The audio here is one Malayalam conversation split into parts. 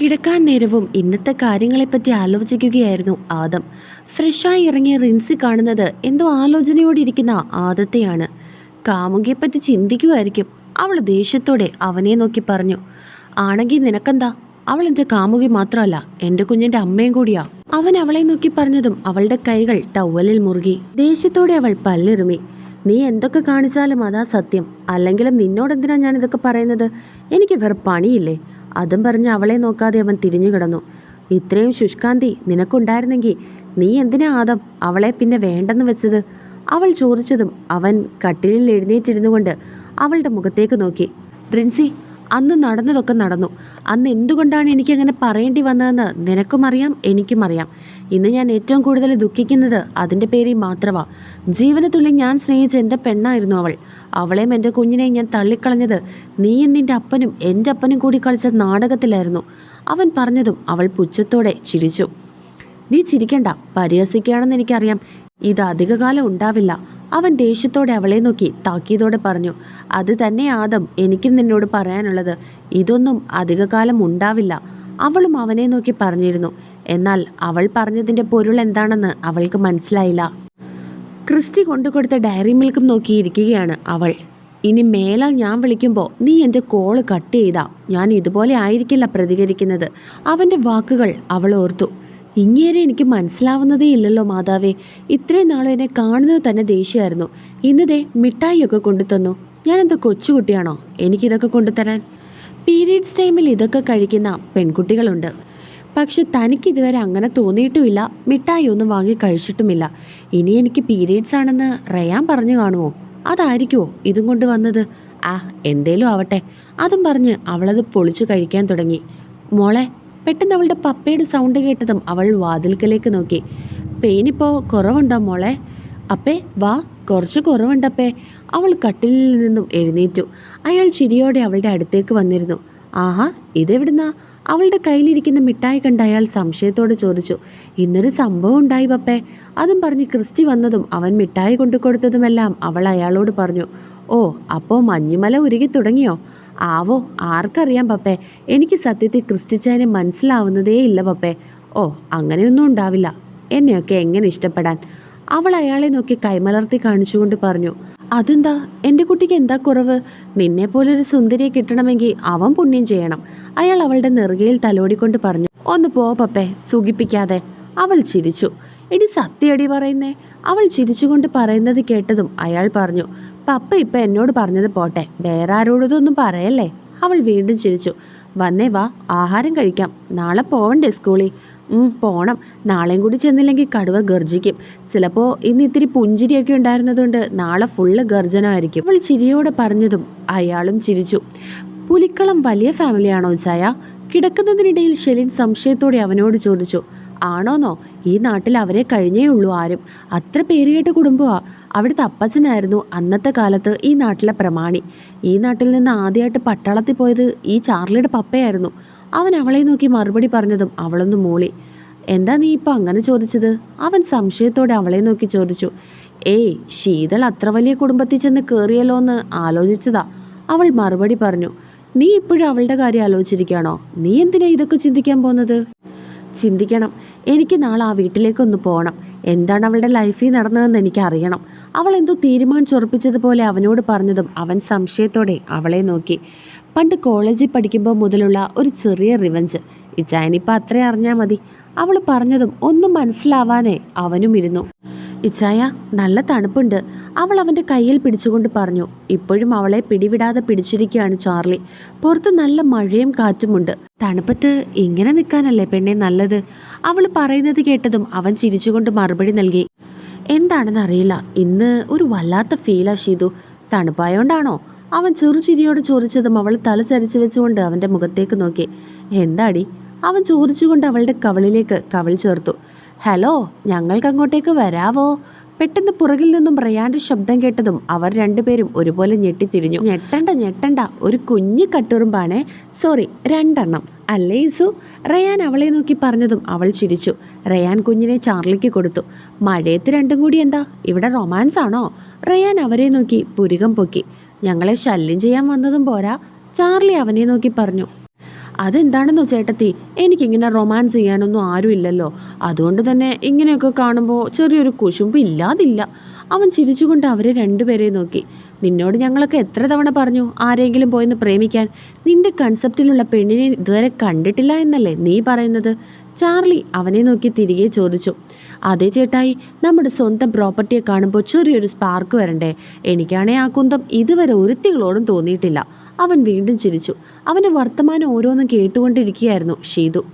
കിടക്കാൻ നേരവും ഇന്നത്തെ കാര്യങ്ങളെപ്പറ്റി ആലോചിക്കുകയായിരുന്നു ആദം. ഫ്രഷായി ഇറങ്ങിയ റിൻസി കാണുന്നത് എന്തോ ആലോചനയോടിരിക്കുന്ന ആദത്തെയാണ്. കാമുകിയെപ്പറ്റി ചിന്തിക്കുമായിരിക്കും. അവൾ ദേഷ്യത്തോടെ അവനെ നോക്കി പറഞ്ഞു ആണെങ്കിൽ നിനക്കെന്താ? അവൾ എന്റെ കാമുകി മാത്രമല്ല എന്റെ കുഞ്ഞിന്റെ അമ്മയും കൂടിയാ. അവൻ അവളെ നോക്കി പറഞ്ഞതും അവളുടെ കൈകൾ ടവലിൽ മുറുകി. ദേഷ്യത്തോടെ അവൾ പല്ലിറുമി നീ എന്തൊക്കെ കാണിച്ചാലും അതാ സത്യം. അല്ലെങ്കിലും നിന്നോടെന്തിനാ ഞാൻ ഇതൊക്കെ പറയുന്നത്? എനിക്ക് വേറെ പണിയില്ലേ? അതും പറഞ്ഞ് അവളെ നോക്കാതെ അവൻ തിരിഞ്ഞു കിടന്നു. ഇത്രയും ശുഷ്കാന്തി നിനക്കുണ്ടായിരുന്നെങ്കിൽ നീ എന്തിനാ ആദം അവളെ പിന്നെ വേണ്ടെന്ന് വെച്ചത്? അവൾ ചോദിച്ചതും അവൻ കട്ടിലിൽ എഴുന്നേറ്റിരുന്നു കൊണ്ട് അവളുടെ മുഖത്തേക്ക് നോക്കി. റിൻസി അന്ന് നടന്നതൊക്കെ നടന്നു. അന്ന് എന്തുകൊണ്ടാണ് എനിക്കങ്ങനെ പറയേണ്ടി വന്നതെന്ന് നിനക്കും അറിയാം എനിക്കും അറിയാം ഇന്ന് ഞാൻ ഏറ്റവും കൂടുതൽ ദുഃഖിക്കുന്നത് അതിന്റെ പേരിൽ മാത്രമാണ് ജീവനത്തുള്ളിൽ ഞാൻ സ്നേഹിച്ച എന്റെ പെണ്ണായിരുന്നു അവൾ. അവളെയും എന്റെ കുഞ്ഞിനെയും ഞാൻ തള്ളിക്കളഞ്ഞത് നീയും നിന്റെ അപ്പനും എന്റെ അപ്പനും കൂടി കളിച്ച നാടകത്തിലായിരുന്നു. അവൻ പറഞ്ഞതും അവൾ പുച്ഛത്തോടെ ചിരിച്ചു. നീ ചിരിക്കണ്ട പരിഹസിക്കുകയാണെന്ന് എനിക്കറിയാം. ഇത് അധികകാലം ഉണ്ടാവില്ല. അവൻ ദേഷ്യത്തോടെ അവളെ നോക്കി താക്കീതോടെ പറഞ്ഞു അത് തന്നെ ആദം എനിക്കും നിന്നോട് പറയാനുള്ളത്. ഇതൊന്നും അധികകാലം ഉണ്ടാവില്ല. അവളും അവനെ നോക്കി പറഞ്ഞിരുന്നു എന്നാൽ അവൾ പറഞ്ഞതിന്റെ പൊരുൾ എന്താണെന്ന് അവൾക്ക് മനസ്സിലായില്ല. ക്രിസ്റ്റി കൊണ്ടുകൊടുത്ത ഡയറി മിൽക്കും നോക്കിയിരിക്കുകയാണ് അവൾ. ഇനി മേലാൽ ഞാൻ വിളിക്കുമ്പോൾ നീ എന്റെ കോൾ കട്ട് ചെയ്താ. ഞാൻ ഇതുപോലെ ആയിരിക്കില്ല പ്രതികരിക്കുന്നത്. അവന്റെ വാക്കുകൾ അവൾ ഓർത്തു. ഇങ്ങേരെ എനിക്ക് മനസ്സിലാവുന്നതേ ഇല്ലല്ലോ മാതാവേ. ഇത്രയും നാളും എന്നെ കാണുന്നത് തന്നെ ദേഷ്യമായിരുന്നു. ഇന്നതേ മിഠായിയൊക്കെ കൊണ്ടുതന്നു. എന്താ കൊച്ചുകുട്ടിയാണോ? എനിക്കിതൊക്കെ കൊണ്ടുതരാൻ. പീരീഡ്സ് ടൈമിൽ ഇതൊക്കെ കഴിക്കുന്ന പെൺകുട്ടികളുണ്ട്. പക്ഷെ തനിക്ക് ഇതുവരെ അങ്ങനെ തോന്നിയിട്ടുമില്ല. മിഠായി ഒന്നും വാങ്ങി കഴിച്ചിട്ടുമില്ല. ഇനി എനിക്ക് പീരീഡ്സ് ആണെന്ന് റയാൻ പറഞ്ഞു കാണുമോ? അതായിരിക്കുമോ ഇതും കൊണ്ട് വന്നത് ആ എന്തേലും ആവട്ടെ. അതും പറഞ്ഞ് അവളത് പൊളിച്ചു കഴിക്കാൻ തുടങ്ങി. മോളെ പെട്ടെന്ന് അവളുടെ പപ്പയുടെ സൗണ്ട് കേട്ടതും അവൾ വാതിൽക്കലേക്ക് നോക്കി. പെയിനിപ്പോൾ കുറവുണ്ടോ മോളെ? അപ്പേ വാ കുറച്ച് കുറവുണ്ടപ്പേ. അവൾ കട്ടിലിൽ നിന്നും എഴുന്നേറ്റു. അയാൾ ചിരിയോടെ അവളുടെ അടുത്തേക്ക് വന്നിരുന്നു. ആഹാ ഇതെവിടുന്നാ? അവളുടെ കയ്യിലിരിക്കുന്ന മിഠായി കണ്ട് അയാൾ സംശയത്തോടെ ചോദിച്ചു. ഇന്നൊരു സംഭവം ഉണ്ടായി പപ്പേ. അതും പറഞ്ഞ് ക്രിസ്റ്റി വന്നതും അവൻ മിഠായി കൊണ്ടു കൊടുത്തതുമെല്ലാം അവൾ അയാളോട് പറഞ്ഞു. ഓ അപ്പോൾ മഞ്ഞുമല ഉരുകി തുടങ്ങിയോ? ആവോ ആർക്കറിയാം പപ്പേ. എനിക്ക് സത്യത്തിൽ ക്രിസ്റ്റിച്ചാനെ മനസ്സിലാവുന്നതേ ഇല്ല പപ്പേ. ഓ അങ്ങനെയൊന്നും ഉണ്ടാവില്ല. എന്നെയൊക്കെ എങ്ങനെ ഇഷ്ടപ്പെടാൻ? അവൾ അയാളെ നോക്കി കൈമലർത്തി കാണിച്ചുകൊണ്ട് പറഞ്ഞു അതെന്താ? എന്റെ കുട്ടിക്ക് എന്താ കുറവ്? നിന്നെപ്പോലൊരു സുന്ദരിയെ കിട്ടണമെങ്കിൽ അവൻ പുണ്യം ചെയ്യണം. അയാൾ അവളുടെ നെറുകയിൽ തലോടിക്കൊണ്ട് പറഞ്ഞു ഒന്ന് പോ പപ്പെ സുഖിപ്പിക്കാതെ. അവൾ ചിരിച്ചു. എടി സത്യടി പറയുന്നേ? അവൾ ചിരിച്ചുകൊണ്ട് പറയുന്നത് കേട്ടതും അയാൾ പറഞ്ഞു പപ്പ ഇപ്പം എന്നോട് പറഞ്ഞത് പോട്ടെ. വേറെ ആരോടൊന്നും പറയല്ലേ? അവൾ വീണ്ടും ചിരിച്ചു. വന്നേ വാ ആഹാരം കഴിക്കാം. നാളെ പോവണ്ടേ സ്കൂളിൽ? പോണം. നാളെയും കൂടി ചെന്നില്ലെങ്കിൽ കടുവ ഗർജിക്കും. ചിലപ്പോൾ ഇന്ന് ഇത്തിരി പുഞ്ചിരിയൊക്കെ ഉണ്ടായിരുന്നതുകൊണ്ട് നാളെ ഫുള്ള് ഗർജനമായിരിക്കും. അവൾ ചിരിയോടെ പറഞ്ഞതും അയാളും ചിരിച്ചു. പുലിക്കളം വലിയ ഫാമിലിയാണോ ചായ? കിടക്കുന്നതിനിടയിൽ ഷെലിൻ സംശയത്തോടെ അവനോട് ചോദിച്ചു. ആണോന്നോ? ഈ നാട്ടിൽ അവരെ കഴിഞ്ഞേ ഉള്ളൂ ആരും. അത്ര പേരുകേട്ട കുടുംബമാ. അവിടുത്തെ അപ്പച്ചനായിരുന്നു അന്നത്തെ കാലത്ത് ഈ നാട്ടിലെ പ്രമാണി. ഈ നാട്ടിൽ നിന്ന് ആദ്യമായിട്ട് പട്ടാളത്തിൽ പോയത് ഈ ചാർലിയുടെ പപ്പയായിരുന്നു. അവൻ അവളെ നോക്കി മറുപടി പറഞ്ഞതും അവളൊന്ന് മൂളി. എന്താ നീ ഇപ്പം അങ്ങനെ ചോദിച്ചത്? അവൻ സംശയത്തോടെ അവളെ നോക്കി ചോദിച്ചു. ഏയ് ശീതൾ അത്ര വലിയ കുടുംബത്തിൽ ചെന്ന് കയറിയല്ലോ എന്ന് ആലോചിച്ചതാ. അവൾ മറുപടി പറഞ്ഞു. നീ ഇപ്പോഴും അവളുടെ കാര്യം ആലോചിച്ചിരിക്കുകയാണോ? നീ എന്തിനാ ഇതൊക്കെ ചിന്തിക്കാൻ പോകുന്നത്? ചിന്തിക്കണം. എനിക്ക് നാളെ ആ വീട്ടിലേക്കൊന്ന് പോകണം എന്താണ് അവളുടെ ലൈഫിൽ നടന്നതെന്ന് എനിക്കറിയണം. അവൾ എന്തോ തീരുമാനിച്ചുറപ്പിച്ചതുപോലെ അവനോട് പറഞ്ഞതും അവൻ സംശയത്തോടെ അവളെ നോക്കി. പണ്ട് കോളേജിൽ പഠിക്കുമ്പോൾ മുതലുള്ള ഒരു ചെറിയ റിവഞ്ച്. ഇച്ചായനിപ്പോൾ അത്രേ അറിഞ്ഞാൽ മതി. അവൾ പറഞ്ഞതും ഒന്നും മനസ്സിലാവാനേ അവനും ഇരുന്നു. ഇച്ചായ നല്ല തണുപ്പുണ്ട്. അവൾ അവന്റെ കയ്യിൽ പിടിച്ചുകൊണ്ട് പറഞ്ഞു ഇപ്പോഴും അവളെ പിടിവിടാതെ പിടിച്ചിരിക്കുകയാണ് ചാർലി. പുറത്ത് നല്ല മഴയും കാറ്റുമുണ്ട് തണുപ്പത്ത് ഇങ്ങനെ നിൽക്കാനല്ലേ പെണ്ണെ നല്ലത്? അവൾ പറയുന്നത് കേട്ടതും അവൻ ചിരിച്ചുകൊണ്ട് മറുപടി നൽകി എന്താണെന്ന് അറിയില്ല ഇന്ന് ഒരു വല്ലാത്ത ഫീലാ ഷീതു. തണുപ്പായോണ്ടാണോ? അവൻ ചെറുചിരിയോട് ചോദിച്ചതും അവൾ തല ചരിച്ചു വെച്ചുകൊണ്ട് അവന്റെ മുഖത്തേക്ക് നോക്കി എന്താടി? അവൻ ചോദിച്ചുകൊണ്ട് അവളുടെ കവളിലേക്ക് കവൾ ചേർത്തു ഹലോ ഞങ്ങൾക്ക് അങ്ങോട്ടേക്ക് വരാവോ? പെട്ടെന്ന് പുറകിൽ നിന്നും റയാന്റെ ശബ്ദം കേട്ടതും അവർ രണ്ടുപേരും ഒരുപോലെ ഞെട്ടിത്തിരിഞ്ഞു. ഞെട്ടണ്ട ഞെട്ടണ്ട ഒരു കുഞ്ഞു കട്ടുറുമ്പാണേ. സോറി രണ്ടെണ്ണം. അല്ലേ ഇസു? റയാൻ അവളെ നോക്കി പറഞ്ഞതും അവൾ ചിരിച്ചു. റയാൻ കുഞ്ഞിനെ ചാർലിക്ക് കൊടുത്തു. മഴയത്ത് രണ്ടും കൂടി എന്താ? ഇവിടെ റൊമാൻസ് ആണോ? റയാൻ അവരെ നോക്കി പുരികം പൊക്കി. ഞങ്ങളെ ശല്യം ചെയ്യാൻ വന്നതും പോരാ. ചാർലി അവനെ നോക്കി പറഞ്ഞു. അതെന്താണെന്നോ ചേട്ടത്തി എനിക്കിങ്ങനെ റൊമാൻസ് ചെയ്യാനൊന്നും ആരുമില്ലല്ലോ. അതുകൊണ്ട് തന്നെ ഇങ്ങനെയൊക്കെ കാണുമ്പോൾ ചെറിയൊരു കുശുമ്പ് ഇല്ലാതില്ല. അവൻ ചിരിച്ചുകൊണ്ട് അവരെ രണ്ടുപേരെ നോക്കി. നിന്നോട് ഞങ്ങളൊക്കെ എത്ര തവണ പറഞ്ഞു ആരെങ്കിലും പോയെന്ന് പ്രേമിക്കാൻ? നിന്റെ കൺസെപ്റ്റിലുള്ള പെണ്ണിനെ ഇതുവരെ കണ്ടിട്ടില്ല എന്നല്ലേ നീ പറയുന്നത്? ചാർലി അവനെ നോക്കി തിരികെ ചോദിച്ചു. അതേ ചേട്ടായി നമ്മുടെ സ്വന്തം പ്രോപ്പർട്ടിയെ കാണുമ്പോൾ ചെറിയൊരു സ്പാർക്ക് വരണ്ടേ? എനിക്കാണേ ആ കുന്തം ഇതുവരെ ഒരുത്തികളോടും തോന്നിയിട്ടില്ല. അവൻ വീണ്ടും ചിരിച്ചു. അവന്റെ വർത്തമാനം ഓരോന്നും കേട്ടുകൊണ്ടിരിക്കുകയായിരുന്നു ഷീതു.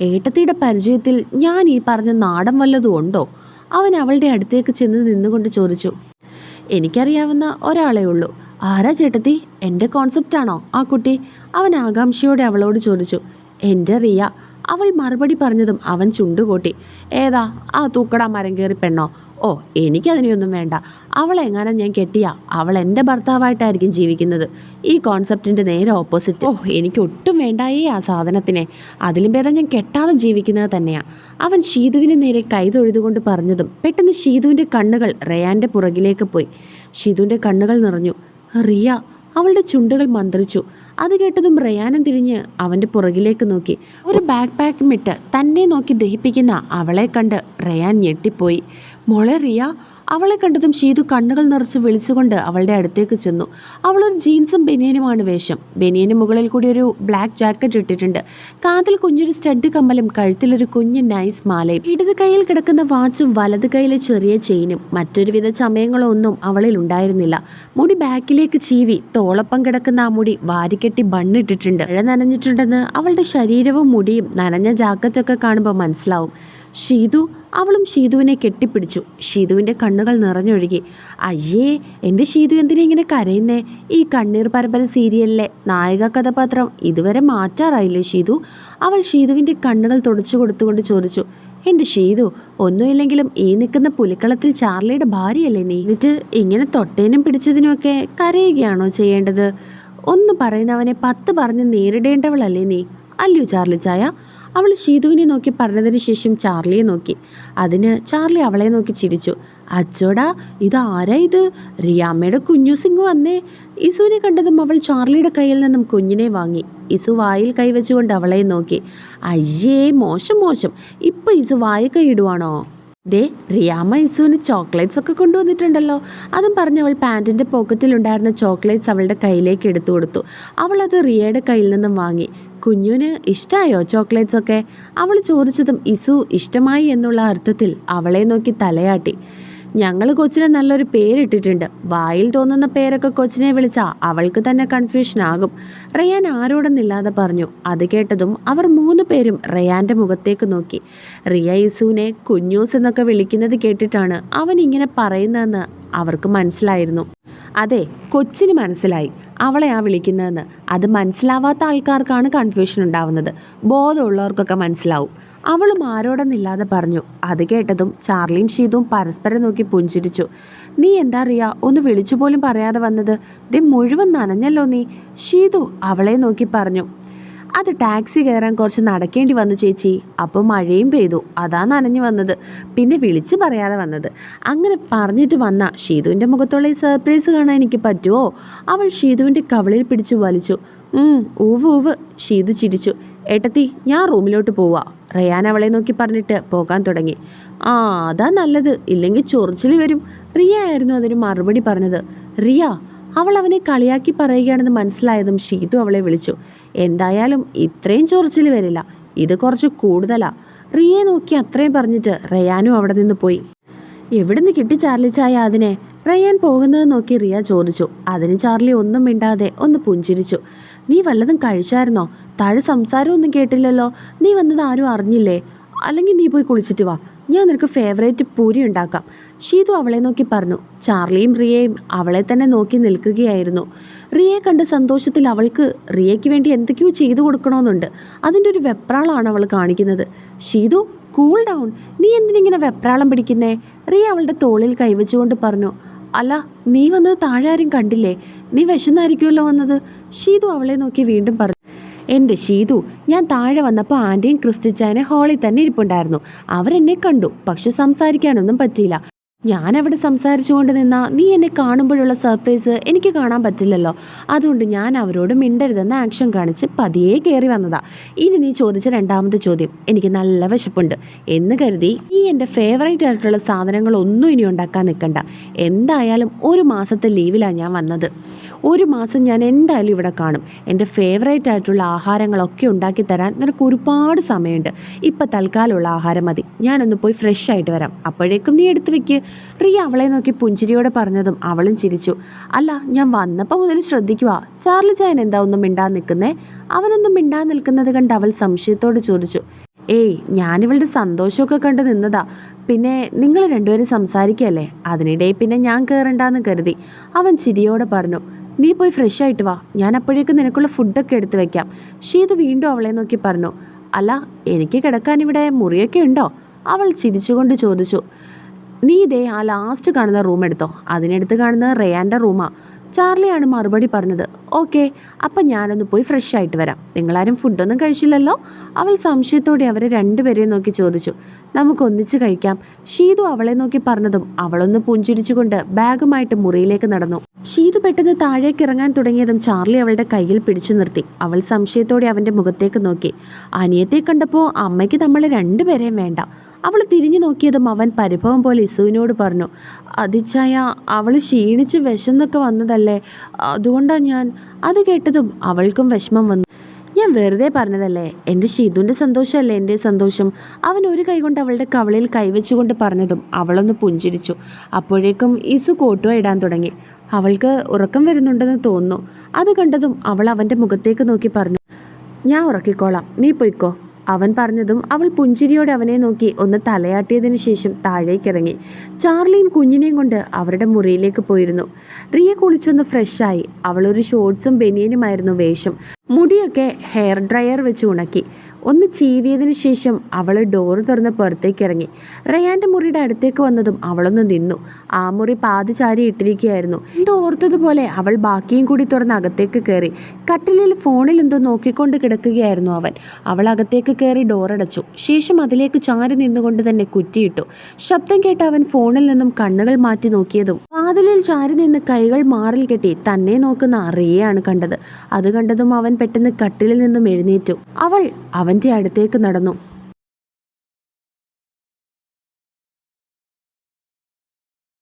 ഏട്ടത്തിയുടെ പരിചയത്തിൽ ഞാൻ ഈ പറഞ്ഞ നാടൻ വല്ലതും ഉണ്ടോ? അവൻ അവളുടെ അടുത്തേക്ക് ചെന്ന് നിന്നുകൊണ്ട് ചോദിച്ചു. എനിക്കറിയാവുന്ന ഒരാളേ ഉള്ളൂ. ആരാ ചേട്ടത്തി? എന്റെ കോൺസെപ്റ്റാണോ ആ കുട്ടി? അവൻ ആകാംക്ഷയോടെ അവളോട് ചോദിച്ചു. എന്റെ റിയ അവൾ മറുപടി പറഞ്ഞതും അവൻ ചുണ്ടുകൂട്ടി. ഏതാ? ആ തൂക്കടാ മരം കയറി പെണ്ണോ? ഓ എനിക്കതിനെയൊന്നും വേണ്ട. അവളെ എങ്ങനെ ഞാൻ കെട്ടിയ? അവൾ എന്റെ ഭർത്താവായിട്ടായിരിക്കും ജീവിക്കുന്നത്. ഈ കോൺസെപ്റ്റിന്റെ നേരെ ഓപ്പോസിറ്റ്. ഓ എനിക്ക് ഒട്ടും വേണ്ടായേ ആ സാധനത്തിനെ. അതിലും ഭേദം ഞാൻ കെട്ടാതെ ജീവിക്കുന്നത് തന്നെയാണ് അവൻ ഷീതുവിന് നേരെ കൈ തൊഴുതുകൊണ്ട് പറഞ്ഞതും പെട്ടെന്ന് ഷീതുവിന്റെ കണ്ണുകൾ റയാന്റെ പുറകിലേക്ക് പോയി. ഷീതുവിന്റെ കണ്ണുകൾ നിറഞ്ഞു. റിയ അവളുടെ ചുണ്ടുകൾ മന്ത്രിച്ചു. അത് കേട്ടതും റയാനം തിരിഞ്ഞ് അവന്റെ പുറകിലേക്ക് നോക്കി. ഒരു ബാക്ക് പാക്കും ഇട്ട് തന്നെ നോക്കി ദഹിപ്പിക്കുന്ന അവളെ കണ്ട് റയാൻ ഞെട്ടിപ്പോയി. മോളെ റിയ അവളെ കണ്ടതും ഷീതു കണ്ണുകൾ നിറച്ച് വിളിച്ചുകൊണ്ട് അവളുടെ അടുത്തേക്ക് ചെന്നു. അവളൊരു ജീൻസും ബനിയനുമാണ് വേഷം. ബനിയന് മുകളിൽ കൂടി ഒരു ബ്ലാക്ക് ജാക്കറ്റ് ഇട്ടിട്ടുണ്ട്. കാതിൽ കുഞ്ഞൊരു സ്റ്റഡ് കമ്മലും കഴുത്തിലൊരു കുഞ്ഞ് നൈസ് മാലയും. ഇടത് കയ്യിൽ കിടക്കുന്ന വാച്ചും വലത് കൈയിലെ ചെറിയ ചെയിനും. മറ്റൊരുവിധ ചമയങ്ങളോ ഒന്നും അവളിൽ ഉണ്ടായിരുന്നില്ല. മുടി ബാക്കിലേക്ക് ചീവി തോളപ്പം കിടക്കുന്ന ആ മുടി വാരിക്കെട്ടി ബണ്ണിട്ടിട്ടുണ്ട്. മഴ നനഞ്ഞിട്ടുണ്ടെന്ന് അവളുടെ ശരീരവും മുടിയും നനഞ്ഞ ജാക്കറ്റൊക്കെ കാണുമ്പോൾ മനസ്സിലാവും. ഷീതു അവളും ഷീതുവിനെ കെട്ടിപ്പിടിച്ചു. ഷീതുവിന്റെ കണ്ണുകൾ നിറഞ്ഞൊഴുകി. അയ്യേ എന്റെ ഷീതു എന്തിനാ ഇങ്ങനെ കരയുന്നേ? ഈ കണ്ണീർ പരമ്പര സീരിയലിലെ നായക കഥാപാത്രം ഇതുവരെ മാറ്റാറായില്ലേ ഷീതു? അവൾ ഷീതുവിന്റെ കണ്ണുകൾ തുടച്ചു കൊടുത്തുകൊണ്ട് ചോദിച്ചു. എന്റെ ഷീതു ഒന്നുമില്ലെങ്കിലും ഈ നിൽക്കുന്ന പുലിക്കളത്തിൽ ചാർലിയുടെ ഭാര്യയല്ലേ നീ? എന്നിട്ട് ഇങ്ങനെ തൊട്ടേനും പിടിച്ചതിനുമൊക്കെ കരയുകയാണോ ചെയ്യേണ്ടത്? ഒന്ന് പറയുന്നവനെ പത്ത് പറഞ്ഞ് നേരിടേണ്ടവളല്ലേ നീ? അല്ലയോ ചാർലി ചായ അവൾ ഷീതുവിനെ നോക്കി പറഞ്ഞതിന് ശേഷം ചാർലിയെ നോക്കി. അതിന് ചാർലി അവളെ നോക്കി ചിരിച്ചു. അച്ചോടാ ഇത് ആരാ ഇത്? റിയാമ്മയുടെ കുഞ്ഞു സിംഗ് വന്നേ. ഇസുവിനെ കണ്ടതും അവൾ ചാർലിയുടെ കയ്യിൽ നിന്നും കുഞ്ഞിനെ വാങ്ങി. ഇസു വായിൽ കൈവച്ചുകൊണ്ട് അവളെ നോക്കി. അയ്യേ മോശം മോശം. ഇപ്പം ഇസു വായ കൈയിടുവാണോ ദേ റിയാമ ഇസുവിന് ചോക്ലേറ്റ്സ് ഒക്കെ കൊണ്ടുവന്നിട്ടുണ്ടല്ലോ. അതും പറഞ്ഞ് അവൾ പാന്റിന്റെ പോക്കറ്റിലുണ്ടായിരുന്ന ചോക്ലേറ്റ്സ് അവളുടെ കയ്യിലേക്ക് എടുത്തു കൊടുത്തു. അവൾ അത് റിയയുടെ കയ്യിൽ നിന്നും വാങ്ങി. കുഞ്ഞുവിന് ഇഷ്ടമായോ ചോക്ലേറ്റ്സ് ഒക്കെ? അവൾ ചോദിച്ചതും ഇസു ഇഷ്ടമായി എന്നുള്ള അർത്ഥത്തിൽ അവളെ നോക്കി തലയാട്ടി. ഞങ്ങൾ കൊച്ചിന് നല്ലൊരു പേരിട്ടിട്ടുണ്ട്. വായിൽ തോന്നുന്ന പേരൊക്കെ കൊച്ചിനെ വിളിച്ചാൽ അവൾക്ക് തന്നെ കൺഫ്യൂഷൻ ആകും. റയാൻ ആരോടെന്നില്ലാതെ പറഞ്ഞു. അത് കേട്ടതും അവർ മൂന്ന് പേരും റയാന്റെ മുഖത്തേക്ക് നോക്കി. റിയ ഇസുവിനെ കുഞ്ഞൂസ് എന്നൊക്കെ വിളിക്കുന്നത് കേട്ടിട്ടാണ് അവൻ ഇങ്ങനെ പറയുന്നതെന്ന് അവർക്ക് മനസ്സിലായിരുന്നു. അതെ കൊച്ചിന് മനസ്സിലായി. അവളെ ആ വിളിക്കുന്നതെന്ന്. അത് മനസ്സിലാവാത്ത ആൾക്കാർക്കാണ് കൺഫ്യൂഷൻ ഉണ്ടാവുന്നത്. ബോധമുള്ളവർക്കൊക്കെ മനസ്സിലാവും. അവളും ആരോടെന്നില്ലാതെ പറഞ്ഞു. അത് കേട്ടതും ചാർലിയും ഷീതും പരസ്പരം നോക്കി പുഞ്ചിരിച്ചു. നീ എന്താ അറിയാ ഒന്ന് വിളിച്ചു പോലും പറയാതെ വന്നത്? ദേ മുഴുവൻ നനഞ്ഞല്ലോ നീ. ഷീതു അവളെ നോക്കി പറഞ്ഞു. അത് ടാക്സി കയറാൻ കുറച്ച് നടക്കേണ്ടി വന്നു ചേച്ചി. അപ്പോൾ മഴയും പെയ്തു. അതാ നനഞ്ഞു വന്നത്. പിന്നെ വിളിച്ച് പറയാതെ വന്നത്. അങ്ങനെ പറഞ്ഞിട്ട് വന്ന ഷീതുവിന്റെ മുഖത്തുള്ള ഈ സർപ്രൈസ് കാണാൻ എനിക്ക് പറ്റുമോ? അവൾ ഷീതുവിന്റെ കവളിൽ പിടിച്ച് വലിച്ചു. ഊവ് ഊവ് ഷീതു ചിരിച്ചു. ഏട്ടത്തി ഞാൻ റൂമിലോട്ട് പോവാ. റയാൻ അവളെ നോക്കി പറഞ്ഞിട്ട് പോകാൻ തുടങ്ങി. ആ അതാ നല്ലത്. ഇല്ലെങ്കിൽ ചൊറിച്ചിൽ വരും. റിയ ആയിരുന്നു അതിന് മറുപടി പറഞ്ഞത്. റിയ അവൾ അവനെ കളിയാക്കി പറയുകയാണെന്ന് മനസ്സിലായതും ഷീതു അവളെ വിളിച്ചു. എന്തായാലും ഇത്രയും ചൊറിച്ചിൽ വരില്ല. ഇത് കുറച്ച് കൂടുതലാ. റിയെ നോക്കി അത്രയും പറഞ്ഞിട്ട് റയാനും അവിടെ നിന്ന് പോയി. എവിടുന്ന് കിട്ടി ചാർലി ചായ അതിനെ? റയാൻ പോകുന്നത് നോക്കി റിയ ചോദിച്ചു. അതിന് ചാർലി ഒന്നും മിണ്ടാതെ ഒന്ന് പുഞ്ചിരിച്ചു. നീ വല്ലതും കഴിച്ചായിരുന്നോ? താഴെ സംസാരമൊന്നും കേട്ടില്ലല്ലോ. നീ വന്നത് ആരും അറിഞ്ഞില്ലേ? അല്ലെങ്കിൽ നീ പോയി കുളിച്ചിട്ട് വാ. ഞാൻ നിനക്ക് ഫേവറേറ്റ് പൂരി ഉണ്ടാക്കാം. ഷീതു അവളെ നോക്കി പറഞ്ഞു. ചാർലിയും റിയയും അവളെ തന്നെ നോക്കി നിൽക്കുകയായിരുന്നു. റിയയെ കണ്ട സന്തോഷത്തിൽ അവൾക്ക് റിയയ്ക്ക് വേണ്ടി എന്തൊക്കെയോ ചെയ്തു കൊടുക്കണമെന്നുണ്ട്. അതിന്റെ ഒരു വെപ്രാളാണ് അവൾ കാണിക്കുന്നത്. ഷീതു കൂൾ ഡൗൺ നീ എന്തിനിങ്ങനെ വെപ്രാളം പിടിക്കുന്നേ? റിയ അവളുടെ തോളിൽ കൈവച്ചുകൊണ്ട് പറഞ്ഞു. അല്ല നീ വന്നത് താഴെ ആരും കണ്ടില്ലേ? നീ വിശന്നായിരിക്കുമല്ലോ വന്നത്. ഷീതു അവളെ നോക്കി വീണ്ടും പറഞ്ഞു. എന്റെ ഷീതു ഞാൻ താഴെ വന്നപ്പോൾ ആന്റിയും ക്രിസ്റ്റിച്ചാനെ ഹാളിൽ തന്നെ ഇരിപ്പുണ്ടായിരുന്നു. അവരെന്നെ കണ്ടു. പക്ഷെ സംസാരിക്കാനൊന്നും പറ്റിയില്ല. ഞാൻ അവിടെ സംസാരിച്ചുകൊണ്ട് നിന്നാ നീ എന്നെ കാണുമ്പോഴുള്ള സർപ്രൈസ് എനിക്ക് കാണാൻ പറ്റില്ലല്ലോ. അതുകൊണ്ട് ഞാൻ അവരോട് മിണ്ടരുതെന്ന ആക്ഷൻ കാണിച്ച് പതിയെ കയറി വന്നതാ. ഇനി നീ ചോദിച്ച രണ്ടാമത്തെ ചോദ്യം എനിക്ക് നല്ല വിശപ്പുണ്ട്. എന്ന് കരുതി നീ എന്റെ ഫേവറേറ്റ് ആയിട്ടുള്ള സാധനങ്ങളൊന്നും ഇനി ഉണ്ടാക്കാൻ നിൽക്കണ്ട. എന്തായാലും ഒരു മാസത്തെ ലീവിലാണ് ഞാൻ വന്നത്. ഒരു മാസം ഞാൻ എന്തായാലും ഇവിടെ കാണും. എന്റെ ഫേവറേറ്റ് ആയിട്ടുള്ള ആഹാരങ്ങളൊക്കെ ഉണ്ടാക്കി തരാൻ നിനക്ക് ഒരുപാട് സമയമുണ്ട്. ഇപ്പം തൽക്കാലമുള്ള ആഹാരം മതി. ഞാനൊന്ന് പോയി ഫ്രഷ് ആയിട്ട് വരാം. അപ്പോഴേക്കും നീ എടുത്ത് വെക്ക്. റിയ അവളെ നോക്കി പുഞ്ചിരിയോടെ പറഞ്ഞതും അവളും ചിരിച്ചു. അല്ല ഞാൻ വന്നപ്പോൾ മുതൽ ശ്രദ്ധിക്കുക. ചാർലി ചായൻ എന്താ ഒന്നും മിണ്ടാൻ നിൽക്കുന്നേ? അവനൊന്നും മിണ്ടാൻ നിൽക്കുന്നത് കണ്ട് അവൾ സംശയത്തോട് ചോദിച്ചു. ഏയ് ഞാനിവളുടെ സന്തോഷമൊക്കെ കണ്ട് നിന്നതാ. പിന്നെ നിങ്ങൾ രണ്ടുപേരും സംസാരിക്കുകയല്ലേ അതിനിടെ പിന്നെ ഞാൻ കയറണ്ടെന്ന് കരുതി. അവൻ ചിരിയോടെ പറഞ്ഞു. നീ പോയി ഫ്രഷ് ആയിട്ട് വാ. ഞാൻ അപ്പോഴേക്കും നിനക്കുള്ള ഫുഡൊക്കെ എടുത്തു വെക്കാം. ഷീത് വീണ്ടും അവളെ നോക്കി പറഞ്ഞു. അല്ല എനിക്ക് കിടക്കാൻ ഇവിടെ മുറിയൊക്കെ ഉണ്ടോ? അവൾ ചിരിച്ചുകൊണ്ട് ചോദിച്ചു. നീ ഇതേ ആ ലാസ്റ്റ് കാണുന്ന റൂം എടുത്തോ. അതിനടുത്ത് കാണുന്നത് റേയാന്റെ റൂമാ ചാർലിയാണ് മറുപടി പറഞ്ഞത്. ഓക്കെ അപ്പം ഞാനൊന്ന് പോയി ഫ്രഷ് ആയിട്ട് വരാം. നിങ്ങളാരും ഫുഡൊന്നും കഴിച്ചില്ലല്ലോ? അവൾ സംശയത്തോടെ അവരെ രണ്ടുപേരെയും നോക്കി ചോദിച്ചു. നമുക്ക് ഒന്നിച്ച് കഴിക്കാം. ഷീതു അവളെ നോക്കി പറഞ്ഞതും അവളൊന്ന് പുഞ്ചിരിച്ചുകൊണ്ട് ബാഗുമായിട്ട് മുറിയിലേക്ക് നടന്നു. ഷീതു പെട്ടെന്ന് താഴേക്ക് ഇറങ്ങാൻ തുടങ്ങിയതും ചാർലി അവളുടെ കയ്യിൽ പിടിച്ചു നിർത്തി. അവൾ സംശയത്തോടെ അവന്റെ മുഖത്തേക്ക് നോക്കി. അനിയത്തെ കണ്ടപ്പോൾ അമ്മയ്ക്ക് നമ്മളെ രണ്ടുപേരെയും വേണ്ട. അവൾ തിരിഞ്ഞു നോക്കിയതും അവൻ പരിഭവം പോലെ ഇസുവിനോട് പറഞ്ഞു അതിച്ചായ അവൾ ക്ഷീണിച്ച് വിശന്നൊക്കെ വന്നതല്ലേ? അതുകൊണ്ടാണ് ഞാൻ. അത് കേട്ടതും അവൾക്കും വിഷമം വന്നു. ഞാൻ വെറുതെ പറഞ്ഞതല്ലേ? എന്റെ ഷീതുവിന്റെ സന്തോഷമല്ലേ എന്റെ സന്തോഷം? അവൻ ഒരു കൈകൊണ്ട് അവളുടെ കവളിൽ കൈവച്ചുകൊണ്ട് പറഞ്ഞതും അവളൊന്ന് പുഞ്ചിരിച്ചു. അപ്പോഴേക്കും ഇസു കോട്ടുവ ഇടാൻ തുടങ്ങി. അവൾക്ക് ഉറക്കം വരുന്നുണ്ടെന്ന് തോന്നുന്നു. അത് കണ്ടതും അവൾ അവന്റെ മുഖത്തേക്ക് നോക്കി പറഞ്ഞു ഞാൻ ഉറക്കിക്കോളാം. നീ പൊയ്ക്കോ. അവൻ പറഞ്ഞതും അവൾ പുഞ്ചിരിയോടെ അവനെ നോക്കി ഒന്ന് തലയാട്ടിയതിനു ശേഷം താഴേക്കിറങ്ങി. ചാർലിയും കുഞ്ഞിനെയും കൊണ്ട് അവരുടെ മുറിയിലേക്ക് പോയിരുന്നു. റിയ കുളിച്ചൊന്ന് ഫ്രഷായി അവളൊരു ഷോർട്സും ബനിയനുമായിരുന്നു വേഷം. മുടിയൊക്കെ ഹെയർ ഡ്രയർ വെച്ച് ഉണക്കി. ഒന്ന് ചീവിയതിനു ശേഷം അവൾ ഡോർ തുറന്ന് പുറത്തേക്ക് ഇറങ്ങി. റയാന്റെ മുറിയുടെ അടുത്തേക്ക് വന്നതും അവളൊന്ന് നിന്നു. ആ മുറി പാതി ചാരി ഇട്ടിരിക്കുകയായിരുന്നു. ഓർത്തതുപോലെ അവൾ ബാക്കിയും കൂടി തുറന്ന് അകത്തേക്ക് കയറി. കട്ടിലിൽ ഫോണിൽ എന്തോ നോക്കിക്കൊണ്ട് കിടക്കുകയായിരുന്നു അവൻ. അവൾ അകത്തേക്ക് കയറി ഡോറടച്ചു ശേഷം അതിലേക്ക് ചാരി നിന്നുകൊണ്ട് തന്നെ കുറ്റിയിട്ടു. ശബ്ദം കേട്ട് അവൻ ഫോണിൽ നിന്നും കണ്ണുകൾ മാറ്റി നോക്കിയതും വാതിലിൽ ചാരി നിന്ന് കൈകൾ മാറിൽ കെട്ടി തന്നെ നോക്കുന്ന അറിയാണ് കണ്ടത്. അത് കണ്ടതും അവൻ പെട്ടെന്ന് കട്ടിലിൽ നിന്നും എഴുന്നേറ്റു. അവൾ അവന്റെ അടുത്തേക്ക് നടന്നു